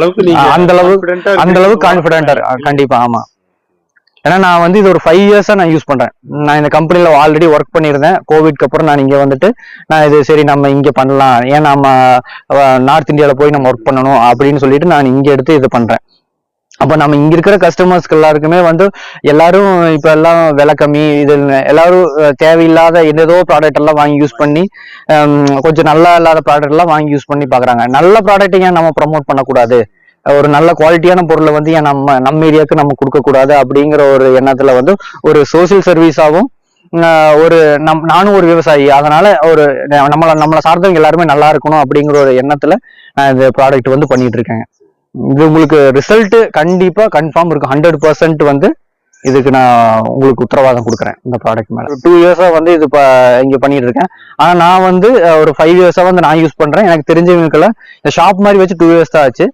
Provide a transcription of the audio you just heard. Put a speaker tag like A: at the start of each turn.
A: அளவுக்கு நீங்க
B: அந்த அளவு
A: confident ஆ
B: அந்த அளவுக்கு. கான்பிடண்டா கண்டிப்பா ஆமா. ஏன்னா நான் வந்து இது ஒரு ஃபைவ் இயர்ஸா நான் யூஸ் பண்றேன். நான் இந்த கம்பெனில ஆல்ரெடி ஒர்க் பண்ணியிருந்தேன். கோவிட்க்கு அப்புறம் நான் இங்க வந்துட்டு நான் இது சரி நம்ம இங்க பண்ணலாம். ஏன் நம்ம நார்த் இந்தியால போய் நம்ம ஒர்க் பண்ணணும் அப்படின்னு சொல்லிட்டு நான் இங்க எடுத்து இது பண்றேன். அப்போ நம்ம இங்க இருக்கிற கஸ்டமர்ஸ்க்கு எல்லாருக்குமே வந்து எல்லாரும் இப்ப எல்லாம் விலை கம்மி இது எல்லாரும் தேவையில்லாத ஏதோ ப்ராடக்ட் எல்லாம் வாங்கி யூஸ் பண்ணி கொஞ்சம் நல்லா இல்லாத ப்ராடக்ட் எல்லாம் வாங்கி யூஸ் பண்ணி பாக்குறாங்க நல்ல ப்ராடக்ட் ஏன் நம்ம ப்ரமோட் பண்ணக்கூடாது? ஒரு நல்ல குவாலிட்டியான பொருளை வந்து ஏன் நம்ம நம்ம ஏரியாவுக்கு நம்ம கொடுக்க கூடாது அப்படிங்கிற ஒரு எண்ணத்துல வந்து ஒரு சோசியல் சர்வீஸாகவும் ஒரு நம் நானும் ஒரு விவசாயி. அதனால ஒரு நம்மளை நம்மளை சார்ந்தவங்க எல்லாருமே நல்லா இருக்கணும் அப்படிங்கிற ஒரு எண்ணத்துல நான் இந்த ப்ராடக்ட் வந்து பண்ணிட்டு இருக்கேங்க. இது உங்களுக்கு ரிசல்ட் கண்டிப்பா கன்ஃபார்ம் இருக்கும். ஹண்ட்ரட் பர்சன்ட் வந்து இதுக்கு நான் உங்களுக்கு உத்தரவாதம் கொடுக்குறேன் இந்த ப்ராடக்ட் மேல. டூ இயர்ஸா வந்து இது இப்போ இங்க பண்ணிட்டு இருக்கேன் ஆனா நான் வந்து ஒரு ஃபைவ் இயர்ஸா வந்து நான் யூஸ் பண்றேன். எனக்கு தெரிஞ்சவங்களுக்கெல்லாம் இந்த ஷாப் மாதிரி வச்சு டூ இயர்ஸ் தான் ஆச்சு.